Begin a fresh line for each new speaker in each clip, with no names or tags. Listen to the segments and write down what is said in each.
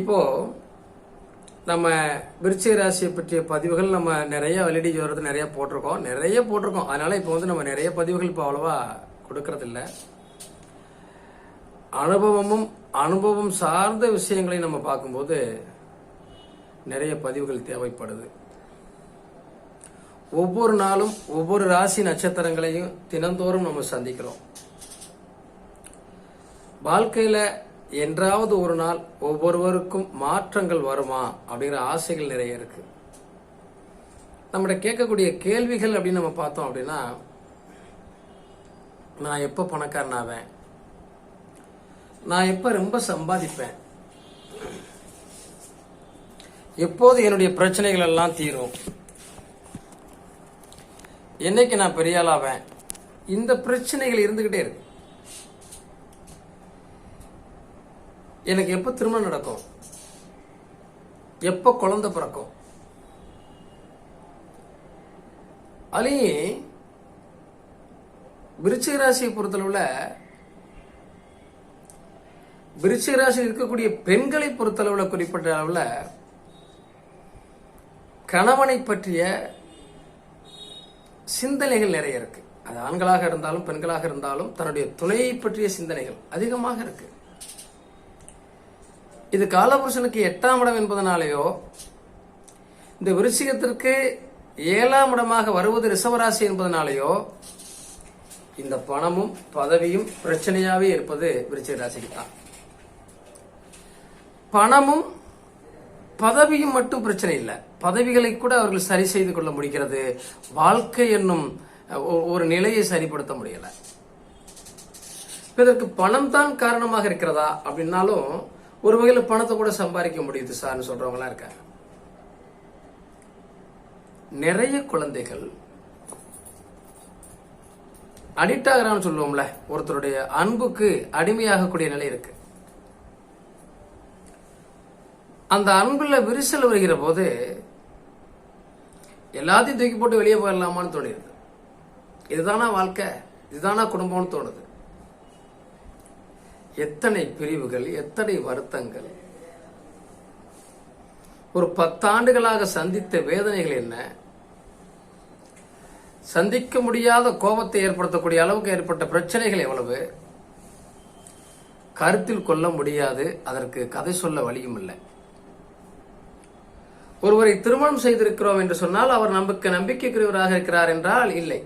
இப்போ நம்ம விருச்சிக ராசியை பற்றிய பதிவுகள் நம்ம நிறைய வலிடி ஜோரத்தை நிறைய போட்டிருக்கோம். நிறைய போட்டிருக்கோம். அதனால இப்போ வந்து நம்ம நிறைய பதிவுகள் இப்போ அவ்வளவா கொடுக்கறதில்ல. அனுபவமும் அனுபவம் சார்ந்த விஷயங்களை நம்ம பார்க்கும்போது நிறைய பதிவுகள் தேவைப்படுது. ஒவ்வொரு நாளும் ஒவ்வொரு ராசி நட்சத்திரங்களையும் தினந்தோறும் நம்ம சந்திக்கிறோம். வாழ்க்கையில என்றாவது ஒரு நாள் ஒவ்வொருவருக்கும் மாற்றங்கள் வருமா அப்படிங்கிற ஆசைகள் நிறைய இருக்கு. நம்மகிட்ட கேட்கக்கூடிய கேள்விகள் அப்படின்னு நம்ம பார்த்தோம் அப்படின்னா நான் எப்போ பணக்காரனாவேன் நான் எப்போ ரொம்ப சம்பாதிப்பேன்? எப்போது என்னுடைய பிரச்சனைகள் எல்லாம் தீரும்? என்னைக்கு நான் பெரியாளாவேன் இந்த பிரச்சனைகள் இருந்துகிட்டே இருக்கு. எனக்கு எப்போ திருமணம் நடக்கும்? எப்போ குழந்தை பிறக்கும்? அதுலேயும் விருச்சிக ராசியை பொறுத்தளவில் விருச்சிக ராசியில் இருக்கக்கூடிய பெண்களை பொறுத்தளவில் குறிப்பிட்ட அளவில் கணவனை பற்றிய சிந்தனைகள் நிறைய இருக்கு. அது ஆண்களாக இருந்தாலும் பெண்களாக இருந்தாலும் தன்னுடைய துணையை பற்றிய சிந்தனைகள் அதிகமாக இருக்கு. இது காலபுருஷனுக்கு எட்டாம் இடம் என்பதனாலேயோ இந்த விருச்சிகத்திற்கு ஏழாம் இடமாக வருவது ரிசவராசி என்பதனாலேயோ இந்த பணமும் பதவியும் பிரச்சனையாவே இருப்பது விருச்சிக ராசிக்கு தான். பணமும் பதவியும் மட்டும் பிரச்சனை இல்லை. பதவிகளை கூட அவர்கள் சரி செய்து கொள்ள முடிகிறது. வாழ்க்கை என்னும் ஒ- ஒரு நிலையை சரிப்படுத்த முடியல. இதற்கு பணம் தான் காரணமாக இருக்கிறதா அப்படின்னாலும் ஒரு வகையில் பணத்தை கூட சம்பாதிக்க முடியுது சார்னு சொல்றவங்களாம் இருக்காங்க. நிறைய குழந்தைகள் அடிக்ட் ஆகிறான்னு சொல்லுவோம்ல ஒருத்தருடைய அன்புக்கு அடிமையாகக்கூடிய நிலை இருக்கு. அந்த அன்புல விரிசல் வருகிற போது எல்லாத்தையும் தூக்கி போட்டு வெளியே போயிடலாமான்னு தோணிடுது. இதுதானா வாழ்க்கை? இதுதானா குடும்பம்னு தோணுது. எத்தனை பிரிவுகள் எத்தனை வருத்தங்கள்? ஒரு பத்தாண்டுகளாக சந்தித்த வேதனைகள் என்ன? சந்திக்க முடியாத கோபத்தை ஏற்படுத்தக்கூடிய அளவுக்கு ஏற்பட்ட பிரச்சனைகள் எவ்வளவு? கருத்தில் கொள்ள முடியாது அதற்கு கதை சொல்ல வழியும் இல்லை. ஒருவரை திருமணம் செய்திருக்கிறோம் என்று சொன்னால் அவர் நமக்கு நம்பிக்கைக்குரியவராக இருக்கிறார் என்றால் இல்லை.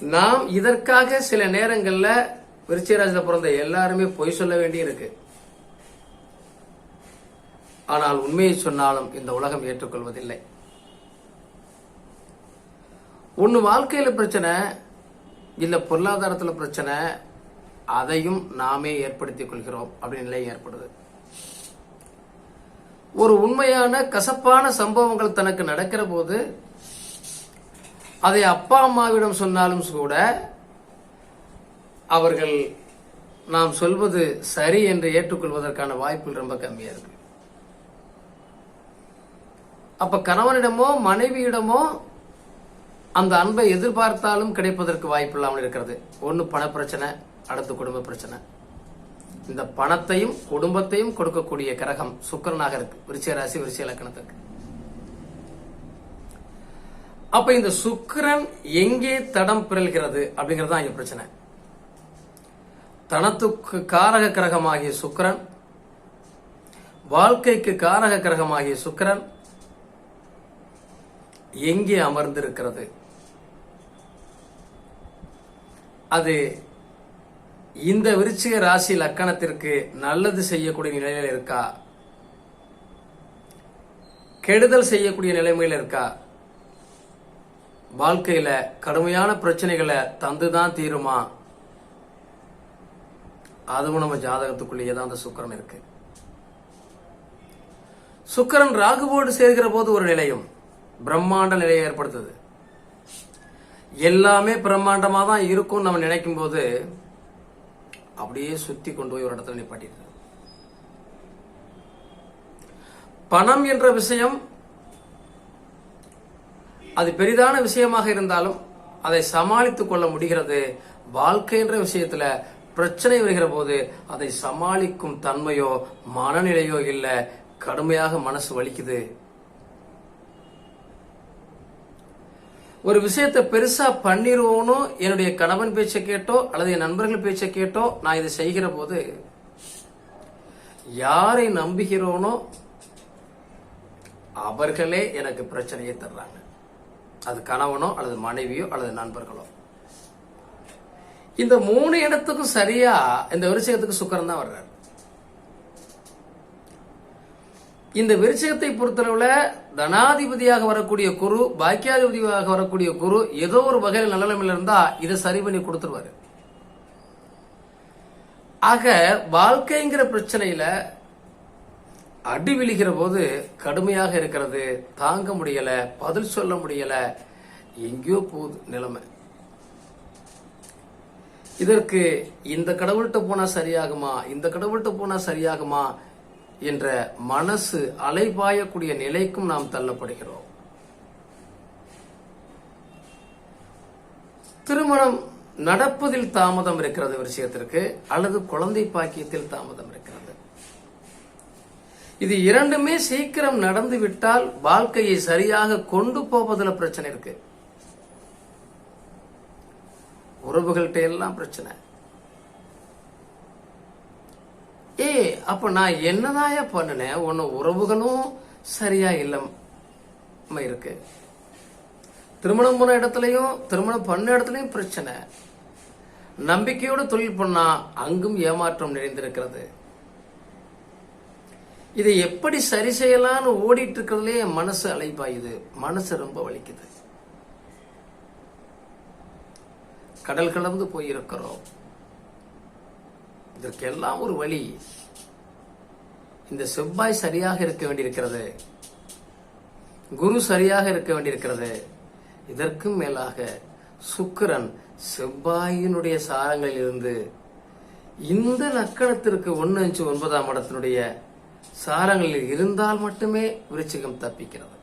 நாம் இதற்காக சில நேரங்கள்ல விருச்சிகராஜில் பிறந்த எல்லாருமே பொய் சொல்ல வேண்டி இருக்கு ஆனால் உண்மையை சொன்னாலும் இந்த உலகம் ஏற்றுக்கொள்வதில்லை. ஒன்று வாழ்க்கையில பிரச்சனை இல்லை பொருளாதாரத்துல பிரச்சனை அதையும் நாமே ஏற்படுத்திக் கொள்கிறோம் அப்படின்னு நிலை ஏற்படுது. ஒரு உண்மையான கசப்பான சம்பவங்கள் தனக்கு நடக்கிற போது அதை அப்பா அம்மாவிடம் சொன்னாலும் கூட அவர்கள் நாம் சொல்வது சரி என்று ஏற்றுக்கொள்வதற்கான வாய்ப்புகள் ரொம்ப கம்மியா இருக்கு. அப்ப கணவனிடமோ மனைவியிடமோ அந்த அன்பை எதிர்பார்த்தாலும் கிடைப்பதற்கு வாய்ப்பு இல்லாமல் இருக்கிறது. ஒன்னு பண பிரச்சனை அடுத்து குடும்ப பிரச்சனை. இந்த பணத்தையும் குடும்பத்தையும் கொடுக்கக்கூடிய கிரகம் சுக்கரனாக இருக்கு. விருச்சிக ராசி விருச்சிக லக்கணத்துக்கு அப்ப இந்த சுக்கிரன் எங்கே தடம் பிறல்கிறது அப்படிங்கிறது தான் இங்க பிரச்சனை. தனத்துக்கு காரக கிரகமாகிய சுக்கிரன் வாழ்க்கைக்கு காரக கிரகமாகிய சுக்கிரன் எங்கே அமர்ந்திருக்கிறது? அது இந்த விருச்சிக ராசி லக்கணத்திற்கு நல்லது செய்யக்கூடிய நிலையில் இருக்கா? கெடுதல் செய்யக்கூடிய நிலைமையில் இருக்கா? வாழ்க்கையில கடுமையான பிரச்சனைகளை தந்துதான் தீருமா? அதுவும் நம்ம ஜாதகத்துக்குள்ளேயே தான் அந்த சுக்கிரன் இருக்கு. சுக்கிரன் ராகுவோடு சேர்கிற போது ஒரு நிலையும் பிரம்மாண்ட நிலையை ஏற்படுத்துது. எல்லாமே பிரம்மாண்டமா தான் இருக்கும் நம்ம நினைக்கும் போது அப்படியே சுத்தி கொண்டு போய் ஒரு இடத்துல நிப்பாட்டிடுது. பணம் என்ற விஷயம் அது பெரிதான விஷயமாக இருந்தாலும் அதை சமாளித்துக் கொள்ள முடிகிறது. வாழ்க்கை என்ற விஷயத்துல பிரச்சனை வருகிற போது அதை சமாளிக்கும் தன்மையோ மனநிலையோ இல்ல. கடுமையாக மனசு வலிக்குது. ஒரு விஷயத்தை பெருசா பண்ணிடுவோனோ என்னுடைய கணவன் பேச்சை கேட்டோ அல்லது என் நண்பர்கள் பேச்சை கேட்டோ நான் இதை செய்கிற போது யாரை நம்புகிறோனோ அவர்களே எனக்கு பிரச்சனையை தர்றாங்க. அது கணவனோ அல்லது மனைவியோ அல்லது நண்பர்களோ. இந்த மூணு இடத்துக்கும் சரியா இந்த விருச்சகத்துக்கு சுக்கரம் தான் வர்றாரு. இந்த விருச்சகத்தை பொறுத்தளவுல தனாதிபதியாக வரக்கூடிய குரு பாக்கியாதிபதியாக வரக்கூடிய குரு ஏதோ ஒரு வகையில் நல்லலமில் இருந்தா இதை சரி பண்ணி கொடுத்துருவாரு. ஆக வாழ்க்கைங்கிற பிரச்சனையில அடி விழுகிற போது கடுமையாக இருக்கிறது. தாங்க முடியல பதில் சொல்ல முடியல. எங்கேயோ போகுது நிலைமை. இதற்கு இந்த கடவுள்கிட்ட போனா சரியாகுமா இந்த கடவுள்கிட்ட போனா சரியாகுமா என்ற மனசு அலைபாயக்கூடிய நிலைக்கும் நாம் தள்ளப்படுகிறோம். திருமணம் நடப்பதில் தாமதம் இருக்கிறது விஷயத்திற்கு அல்லது குழந்தை பாக்கியத்தில் தாமதம் இருக்கிறது. இது இரண்டுமே சீக்கிரம் நடந்து விட்டால் வாழ்க்கையை சரியாக கொண்டு போவதில் பிரச்சனை இருக்கு. உறவுகள்கிட்ட எல்லாம் பிரச்சனை. ஏ அப்ப நான் என்னதாயா பண்ணினேன்? உன்ன உறவுகளும் சரியா இல்லாம இருக்கு. திருமணம் போன இடத்துலயும் திருமணம் பண்ண இடத்துலயும் பிரச்சனை. நம்பிக்கையோடு தொழில் பண்ணா அங்கும் ஏமாற்றம் நிறைந்திருக்கிறது. இதை எப்படி சரி செய்யலாம்னு ஓடிட்டு இருக்கிறதுலே மனசு அலைப்பாயுது. மனசு ரொம்ப வலிக்குது. கடல் கலந்து போயிருக்கிறோம். இதற்கெல்லாம் ஒரு வழி. இந்த செவ்வாய் சரியாக இருக்க வேண்டியிருக்கிறது. குரு சரியாக இருக்க வேண்டியிருக்கிறது. இதற்கும் மேலாக சுக்கிரன் செவ்வாயினுடைய சாரங்களில் இருந்து இந்த லக்கணத்திற்கு ஒன்னு அஞ்சு ஒன்பதாம் இடத்தினுடைய சாரங்களில் இருந்தால் மட்டுமே விருச்சிகம் தப்பிக்கிறது.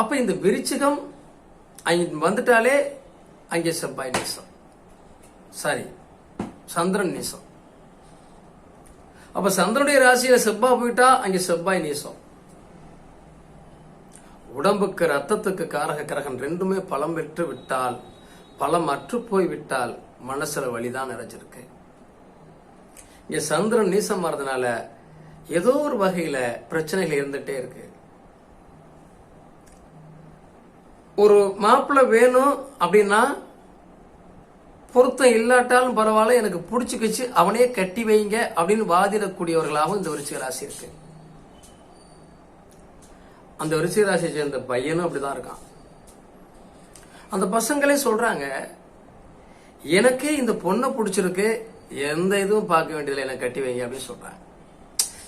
அப்ப இந்த விருச்சிகம் அங்க வந்துட்டாலே அங்கே செவ்வாய் நேசம். சரி சந்திரன் நேசம். அப்ப சந்திரனுடைய ராசியில செவ்வாய் போயிட்டா அங்க செவ்வாய் நேசம். உடம்புக்கு ரத்தத்துக்கு காரக கிரகம் ரெண்டுமே பலம் பெற்று விட்டால் பலம் அற்று போய் விட்டால் மனசுல வழிதான் நிறைஞ்சிருக்கு. இங்க சந்திரன் நீசம் மாறதுனால ஏதோ ஒரு வகையில பிரச்சனைகள் இருந்துட்டே இருக்கு. ஒரு மாப்பிள்ளை வேணும் அப்படின்னா பொருத்தம் இல்லாட்டாலும் பரவாயில்ல எனக்கு பிடிச்சிக்கிச்சு அவனே கட்டி வைங்க அப்படின்னு வாதிடக்கூடியவர்களாகவும் இந்த விருச்சிக ராசி இருக்கு. அந்த விருச்சிக ராசியை சேர்ந்த பையனும் அப்படிதான் இருக்கான். அந்த பசங்களே சொல்றாங்க எனக்கே இந்த பொண்ணை பிடிச்சிருக்கு எந்த இதுவும் பார்க்க வேண்டியதில்லை எனக்கு கட்டி வைங்க அப்படின்னு சொல்றாங்க.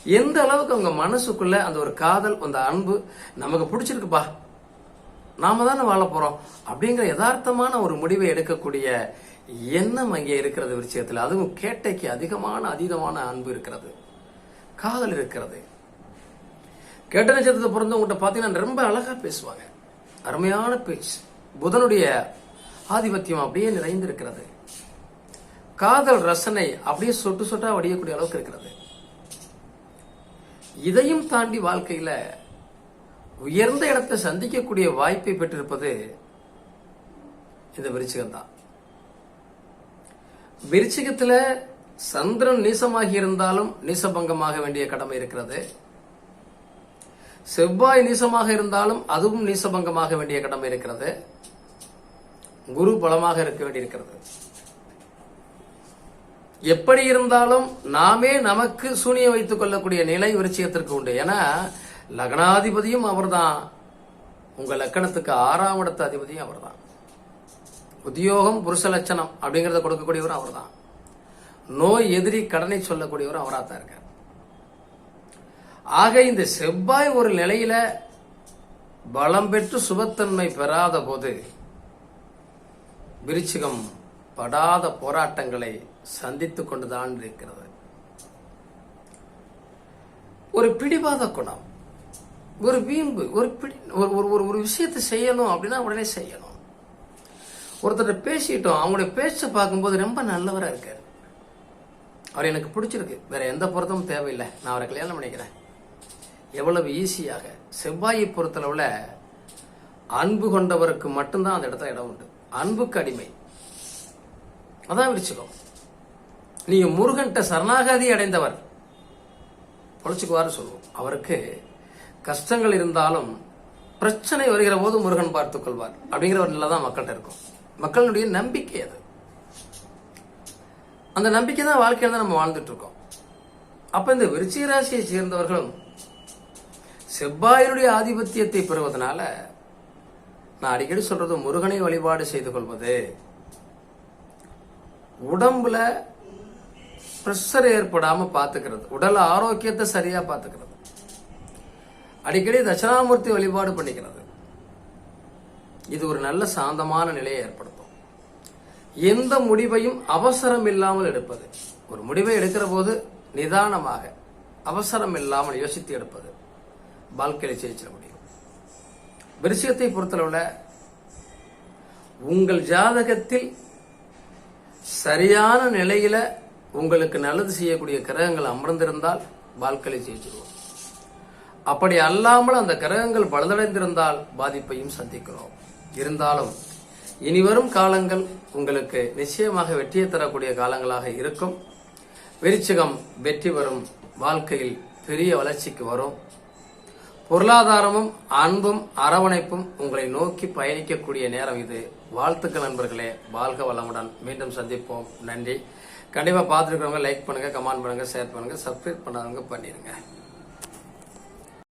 எந்த அளவுக்கு அவங்க மனசுக்குள்ள அந்த ஒரு காதல் அந்த அன்பு நமக்கு பிடிச்சிருக்குப்பா நாம தானே வாழ போறோம் அப்படிங்கிற யதார்த்தமான ஒரு முடிவை எடுக்கக்கூடிய எண்ணம் அங்கே இருக்கிறது விஷயத்தில் அதுவும் கேட்டைக்கு அதிகமான அதீதமான அன்பு இருக்கிறது. காதல் இருக்கிறது. கேட்ட நட்சத்திரத்தை பிறந்தவங்ககிட்ட பார்த்தீங்கன்னா ரொம்ப அழகா பேசுவாங்க. அருமையான பேச்சு. புதனுடைய ஆதிபத்தியம் அப்படியே நிறைந்திருக்கிறது. காதல் ரசனை அப்படியே சொட்டு சொட்டா வடியக்கூடிய அளவுக்கு இருக்கிறது. இதையும் தாண்டி வாழ்க்கையில உயர்ந்த இடத்தை சந்திக்கக்கூடிய வாய்ப்பை பெற்றிருப்பது இந்த விருச்சிகம் தான் விருச்சிகத்துல சந்திரன் நீசமாகி இருந்தாலும் நீசபங்கமாக வேண்டிய கடமை இருக்கிறது. செவ்வாய் நீசமாக இருந்தாலும் அதுவும் நீசபங்கமாக வேண்டிய கடமை இருக்கிறது. குரு பலமாக இருக்க வேண்டியிருக்கிறது. எப்படி இருந்தாலும் நாமே நமக்கு சூனியம் வைத்துக் கொள்ளக்கூடிய நிலை விருச்சியத்திற்கு உண்டு. ஏன்னா லக்னாதிபதியும் அவர்தான். உங்க லக்கணத்துக்கு ஆறாம் இடத்த அதிபதியும் அவர்தான். உத்தியோகம் புருஷ லட்சணம் அப்படிங்கறத கொடுக்கக்கூடியவரும் அவர்தான். நோய் எதிரி கடனை சொல்லக்கூடியவர் அவராத்தான் இருக்கார். ஆக இந்த செவ்வாய் ஒரு நிலையில பலம் பெற்று சுபத்தன்மை பெறாத போது விருச்சிகம் படாத போராட்டங்களை சந்தித்து கொண்டுதான் இருக்கிறது. ஒரு பிடிவாத குணம். ஒரு வீம்பு ஒரு பிடி ஒரு ஒரு ஒரு ஒரு விஷயத்தை செய்யணும் அப்படின்னா உடனே செய்யணும். ஒருத்தர் பேசிட்டோம் அவங்களுடைய பேச்சை பார்க்கும்போது ரொம்ப நல்லவரா இருக்காரு. அவர் எனக்கு பிடிச்சிருக்கு. வேற எந்த பொருத்தமும் தேவையில்லை. நான் அவரை கல்யாணம் பண்ணிக்கிறேன். எவ்வளவு ஈஸியாக. செவ்வாயை பொறுத்தளவுல அன்பு கொண்டவருக்கு மட்டும்தான் அந்த இடத்துல இடம் உண்டு. அன்புக்கு அடிமை. அதான் விரிச்சுக்கோ நீங்க முருகன்ட்ட சரணாகதி அடைந்தவர். பொழைச்சுக்குவாரு சொல்லுவோம். அவருக்கு கஷ்டங்கள் இருந்தாலும் பிரச்சனை வருகிற போது முருகன் பார்த்துக் கொள்வார். அப்படிங்கிற ஒரு நிலை தான் மக்கள்கிட்ட இருக்கும். மக்களுடைய நம்பிக்கை அது. அந்த நம்பிக்கை தான் வாழ்க்கையில தான் நம்ம வாழ்ந்துட்டு இருக்கோம். அப்ப இந்த விருச்சிக ராசியை சேர்ந்தவர்களும் செவ்வாயினுடைய ஆதிபத்தியத்தை பெறுவதனால நான் அடிக்கடி சொல்றது முருகனை வழிபாடு செய்து கொள்வது. உடம்புல பிரஷர் ஏற்படாமல் பார்த்துக்கிறது உடல் ஆரோக்கியத்தை சரியாக பார்த்துக்கிறது அடிக்கடி தட்சிணாமூர்த்தி வழிபாடு பண்ணிக்கிறது. இது ஒரு நல்ல சாந்தமான நிலையை ஏற்படுத்தும். எந்த முடிவையும் அவசரம் இல்லாமல் எடுப்பது. ஒரு முடிவை எடுக்கிற போது நிதானமாக அவசரம் இல்லாமல் யோசித்து எடுப்பது வாழ்க்கையில் ஜெயிச்சிட முடியும். விருச்சிகத்தை பொறுத்தளவில் உங்கள் ஜாதகத்தில் சரியான நிலையில உங்களுக்கு நல்லது செய்யக்கூடிய கிரகங்கள் அமர்ந்திருந்தால் வாழ்க்கையை ஜெயிச்சிருவோம். அப்படி அல்லாமல் அந்த கிரகங்கள் பலதடைந்திருந்தால் பாதிப்பையும் சந்திக்கிறோம். இருந்தாலும் இனி வரும் காலங்கள் உங்களுக்கு நிச்சயமாக வெற்றியை தரக்கூடிய காலங்களாக இருக்கும். விருச்சிகம் வெற்றி வரும் வாழ்க்கையில் பெரிய வளர்ச்சிக்கு வரும். பொருளாதாரமும் அன்பும் அரவணைப்பும் உங்களை நோக்கி பயணிக்கக்கூடிய நேரம் இது. வாழ்த்துக்கள் நண்பர்களே. வாழ்க வளமுடன். மீண்டும் சந்திப்போம். நன்றி. கண்டிப்பாக பார்த்துருக்கிறவங்க லைக் பண்ணுங்கள் கமெண்ட் பண்ணுங்கள் ஷேர் பண்ணுங்கள் சப்ஸ்கிரைப் பண்ணாதவங்க பண்ணிடுங்க